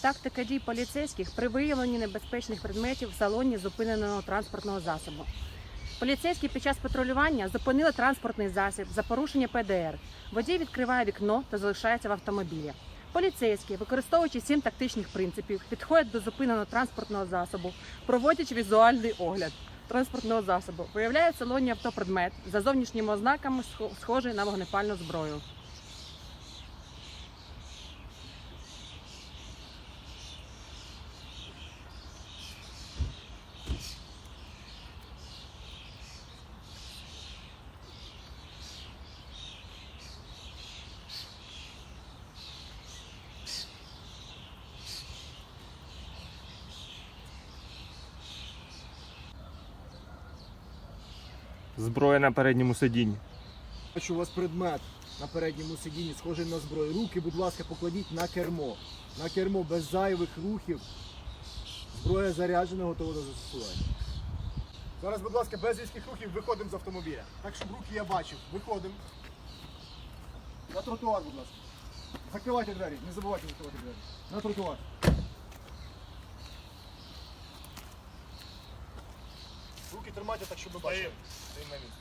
Тактика дій поліцейських при виявленні небезпечних предметів в салоні зупиненого транспортного засобу. Поліцейські під час патрулювання зупинили транспортний засіб за порушення ПДР. Водій відкриває вікно та залишається в автомобілі. Поліцейські, використовуючи сім тактичних принципів, підходять до зупиненого транспортного засобу, проводять візуальний огляд транспортного засобу, виявляють салоні автопредмет за зовнішніми ознаками, схожий на вогнепальну зброю. Зброя на передньому сидінні. Бачу, у вас предмет на передньому сидінні схожий на зброю. Руки, будь ласка, покладіть на кермо. На кермо без зайвих рухів. Зброя заряджена, готова до застосування. Зараз, будь ласка, без різких рухів виходимо з автомобіля. Так, щоб руки я бачив. Виходимо. На тротуар, будь ласка. Закривайте двері, не забувайте закривати двері. На тротуар. Тримайте так, щоб ви бачили. Стоїмо на місці.